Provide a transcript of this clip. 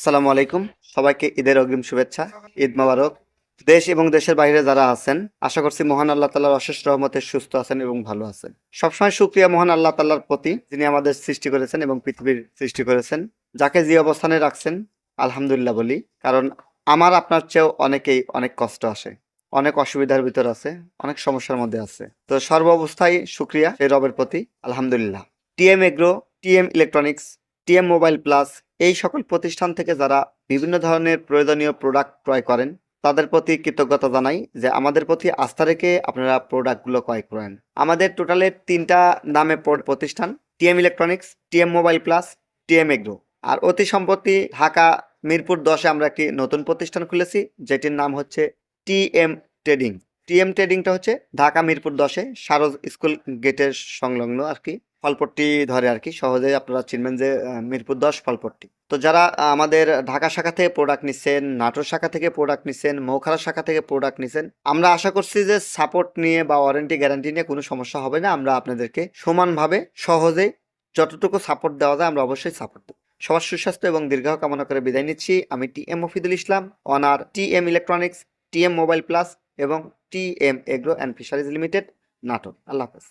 আসসালামু আলাইকুম। সবাইকে ঈদের অগ্রিম শুভেচ্ছা, ঈদ মোবারক। দেশ এবং দেশের বাইরে যারা আছেন, আশা করছি মহান আল্লাহ তাল্লাহর অশেষ রহমতে সুস্থ আছেন এবং ভালো আছেন। সবসময় সুক্রিয়া মহান আল্লাহ তাল্লাহর প্রতি যিনি আমাদের সৃষ্টি করেছেন এবং পৃথিবীর সৃষ্টি করেছেন, যাকে যে অবস্থানে রাখছেন, আলহামদুলিল্লাহ বলি। কারণ আমার, আপনার চেয়েও অনেকেই অনেক কষ্ট আসে, অনেক অসুবিধার ভিতর আছে, অনেক সমস্যার মধ্যে আছে। তো সর্ব অবস্থায় সুক্রিয়া সেই রবের প্রতি, আলহামদুলিল্লাহ। TM agro, TM electronics, TM mobile plus এই সকল প্রতিষ্ঠান থেকে যারা বিভিন্ন ধরনের প্রয়োজনীয় প্রোডাক্ট ক্রয় করেন, তাদের প্রতি কৃতজ্ঞতা জানাই যে আমাদের প্রতি আস্থা রেখে আপনারা প্রোডাক্টগুলো ক্রয় করেন। আমাদের টোটালে তিনটা নামে প্র- প্রতিষ্ঠান TM electronics TM mobile plus TM agro আর অতি সম্প্রতি ঢাকা মিরপুর দশে আমরা একটি নতুন প্রতিষ্ঠান খুলেছি, যেটির নাম হচ্ছে টিএম ট্রেডিং টিএম ট্রেডিংটা হচ্ছে ঢাকা মিরপুর দশে সারজ স্কুল গেটের সংলগ্ন আর কি। ফলপট্টি ধরে আর কি। সহজেই আপনারা চিনবেন যে মিরপুর দশ ফলপট্টি। তো যারা আমাদের ঢাকা শাখা থেকে প্রোডাক্ট নিচ্ছেন নাটোর শাখা থেকে প্রোডাক্ট নিচ্ছেন মৌখারা শাখা থেকে প্রোডাক্ট নিচ্ছেন আমরা আশা করছি যে সাপোর্ট নিয়ে বা ওয়ারেন্টি গ্যারান্টি নিয়ে কোনো সমস্যা হবে না। আমরা আপনাদেরকে সমানভাবে সহজে যতটুকু সাপোর্ট দেওয়া যায়, আমরা অবশ্যই সাপোর্ট দেব। সবার সুস্বাস্থ্য এবং দীর্ঘ কামনা করে বিদায় নিচ্ছি। আমি T M Mofidul Islam owner T M electronics T M mobile plus এবং T M agro and fisheries limited Natore. আল্লাহ হাফেজ।